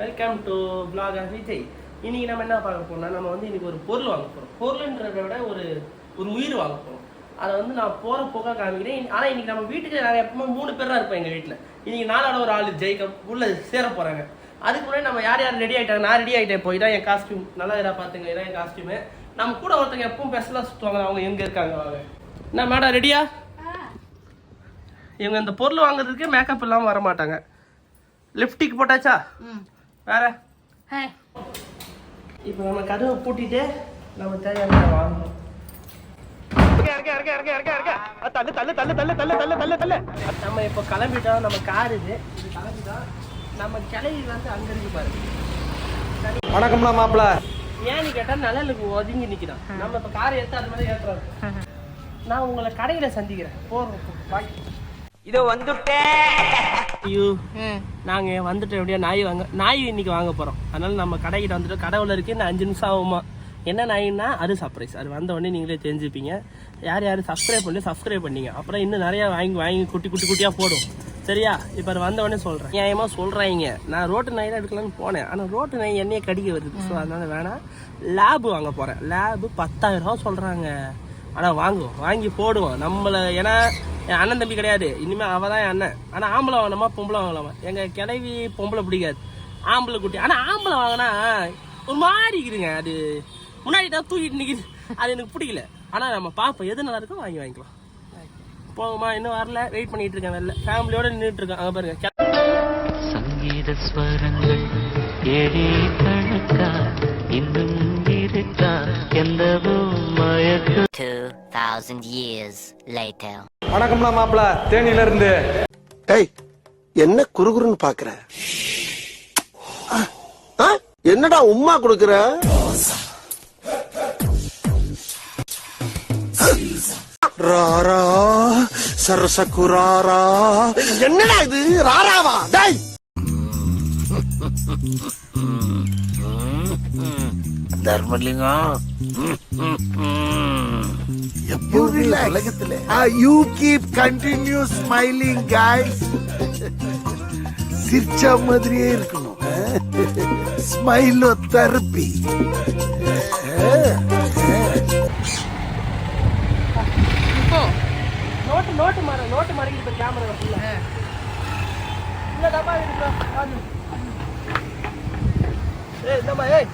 Welcome to vlog of Vijay இன்னைக்கு நம்ம என்ன பார்க்க போறோம்னா நம்ம வந்து இன்னைக்கு ஒரு பொருள் வாங்க போறோம். பொருள்ன்றதை விட ஒரு ஒரு உயிர் வாங்க போறோம். அதை வந்து நான் போற போக்கா காமிக்கிறேன். ஆனா இன்னைக்கு நம்ம வீட்டுக்கு நாங்கள் எப்பவுமே மூணு பேர் தான் இருப்போம் எங்க வீட்டுல. இன்னைக்கு நாளோட ஒரு ஆள் ஜெயிக்க உள்ள சேர போறாங்க. அதுக்கு முன்னாடி நம்ம யார் யார் ரெடி ஆயிட்டாங்க? நான் ரெடி ஆயிட்டேன் போய் தான் என் காஸ்டியூம் நல்லா இதா பாத்துங்க இதான் என் காஸ்டியூமு நம்ம கூட ஒருத்தங்க எப்பவும் பெஸ்ட்லாம் சுற்றுவாங்க அவங்க எங்க இருக்காங்க? வாங்க. என்ன மேடம் ரெடியா இவங்க இந்த பொருள் வாங்குறதுக்கு மேக்கப் இல்லாமல் வர மாட்டாங்க லிப்டிக் போட்டாச்சா வேற? இப்போ நம்ம கதவை பூட்டிட்டு நம்ம தேவையான வாங்கணும். நம்ம இப்போ கிளம்பிட்டோம். நம்ம கார் இது. இது கிளம்பிட்டோம். நம்ம கிளவி வந்து அங்க இருக்கு பாருங்க வணக்கம்ல மாப்பிள ஏன்னு கேட்டா நிழலுக்கு ஒதுங்கி நிக்கிறான். நம்ம இப்ப காரை எடுத்து அது மாதிரி ஏற்றுறோம் நான் உங்களை கடையில சந்திக்கிறேன். போறோம். பாய். இதோ வந்துட்டேன். ஐயோ. நாங்க வந்துட்டு எப்படியா? நாய் வாங்க நாய் இன்னைக்கு வாங்க போறோம். அதனால நம்ம கடைக்கிட்ட வந்துட்டு கடவுள இருக்கு இன்னும் அஞ்சு நிமிஷம் ஆகுமா? என்ன நாயின்னா அது சர்ப்ரைஸ் அது வந்த உடனே நீங்களே தெரிஞ்சுப்பீங்க. யார் யார் சப்ஸ்கிரைப் பண்ணி சப்ஸ்கிரைப் பண்ணீங்க. அப்புறம் இன்னும் நிறைய வாங்கி வாங்கி குட்டி குட்டி குட்டியா போடும். சரியா? இப்போ வந்த உடனே சொல்றேன். நியாயமா சொல்றாங்க. நான் ரோட்டு நாய் தான் எடுக்கலாம்னு போனேன். ஆனா ரோட்டு நாய் என்னைய கடிக்க வருது. ஸோ அதனால வேணாம் லேபு வாங்க போறேன். லேபு பத்தாயிரம் ரூபா சொல்றாங்க. ஆனா வாங்குவோம். வாங்கி போடுவோம். நம்மள ஏன்னா என் அண்ணன் தம்பி கிடையாது. இனிமேல் அவள் தான் என் அண்ணன். ஆனால் ஆம்பளை வாங்கலாமா பொம்பளை வாங்கலாமா எங்கள் கிளவி பொம்பளை பிடிக்காது. ஆம்பளை குட்டி. ஆனால் ஆம்பளை வாங்கினா ஒரு மாதிரி இருக்குதுங்க. அது முன்னாடி தான் தூக்கிட்டு நிற்கிது அது எனக்கு பிடிக்கல. ஆனால் நம்ம பார்ப்போம் எது நல்லா இருக்கோ வாங்கி வாங்கிக்கலாம். போகுமா? இன்னும் வரல. வெயிட் பண்ணிட்டு இருக்கேன் வெளில. ஃபேமிலியோட நின்றுட்டு இருக்கேன் அங்கே பாருங்க. சங்கீத ஸ்வரங்கள் ஏழே கணக்கா. இன்னும் இருக்கா? 2,000 years later. வணக்கம்ல மாப்பிள தேனியில இருந்து. டேய் என்ன குறுகுறுன்னு பாக்குற? என்னடா உம்மா கொடுக்குற? ராரா சரசகுராரா. என்னடா இது? ராராவா? டேய்! You keep continue smiling guys. சிரிச்ச மாதிரியே இருக்கணும். ஸ்மைலோ தெரப்பி நோட்டு நோட்டு மாற நோட்டு மாறிக்கிட்டு கேமரா ஃபுல்லா இல்ல டப்பா இருக்கு ஏய் இந்தம்மா ஏய்.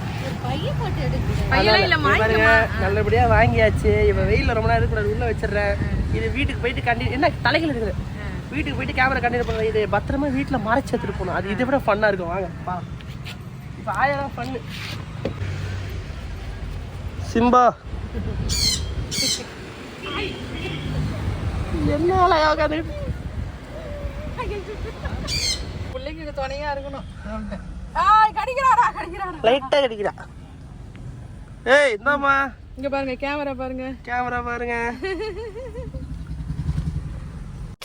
நல்லபடியா வாங்கியாச்சு. இப்ப வெயில்ல ரொம்ப நேரம் இருக்கக்கூடாது உள்ள வச்சிடுறேன் இது வீட்டுக்கு போயிட்டு கண்டி என்ன தலைகள் இருக்குது? வீட்டுக்கு போயிட்டு கேமரா கண்டினியூ பண்ணுறேன் இது பத்திரமா வீட்டுல மறைச்சு எடுத்துட்டு போகணும். அது இதை விட ஃபன்னா இருக்கும். வாங்க பா இப்ப ஆயிரம் ஃபன்னு சிம்பா. என்ன அழகா உட்காந்துக்கிட்டு பிள்ளைங்களுக்கு துணையா இருக்கணும். கடிக்கிறாரா கடிக்கிறாரா லைட்டா கிடைக்கிறா. ஏய் இந்தாம்மா. இங்க பாருங்க கேமரா பாருங்க. கேமரா பாருங்க.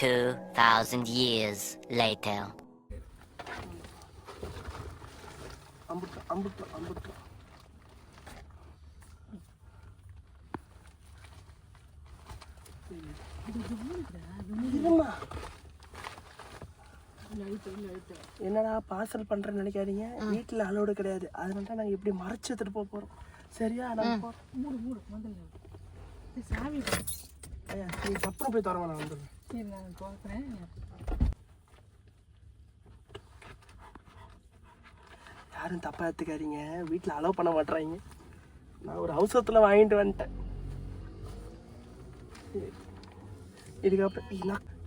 2,000 years later. அம்புட்டு அம்புட்டு அம்புட்டு. என்னடா பார்சல் பண்றேன்னு நினைக்காதீங்க. வீட்டுல அலோடு கிடையாது. அதனால தான் நாங்க இப்படி மறைச்சு எடுத்துட்டு போக போறோம். சரியா? நாங்க போறோம். ஐயா நீ சப்புறம் போய் தரவா நான் வந்துடுறேன். யாரும் தப்பா எடுத்துக்காதீங்க. வீட்டில் அலோவ் பண்ண மாட்றாங்க. நான் ஒரு அவசரத்தில் வாங்கிட்டு வந்துட்டேன். இதுக்கப்புறம்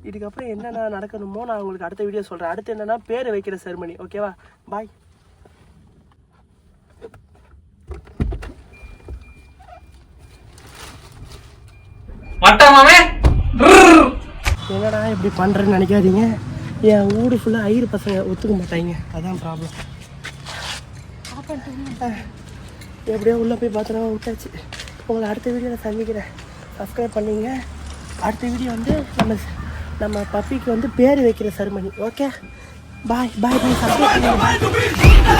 இதுக்கப்புறம் என்னென்ன நடக்கணுமோ நான் உங்களுக்கு அடுத்த வீடியோ சொல்கிறேன் அடுத்து என்னன்னா பேர் வைக்கிற செருமனி ஓகேவா பாய் என்னடா இப்படி பண்ணுறேன்னு நினைக்காதீங்க. என் ஊடு ஃபுல்லாக ஐயர் பசங்க ஒத்துக்க மாட்டாங்க. அதான் ப்ராப்ளம் எப்படியோ உள்ளே போய் பத்திரமா விட்டாச்சு. உங்களை அடுத்த வீடியோவில் சந்திக்கிறேன். சப்ஸ்கிரைப் பண்ணீங்க. அடுத்த வீடியோ வந்து நம்ம நம்ம பப்பிக்கு வந்து பேர் வைக்கிற செருமனி okay bye bye bye support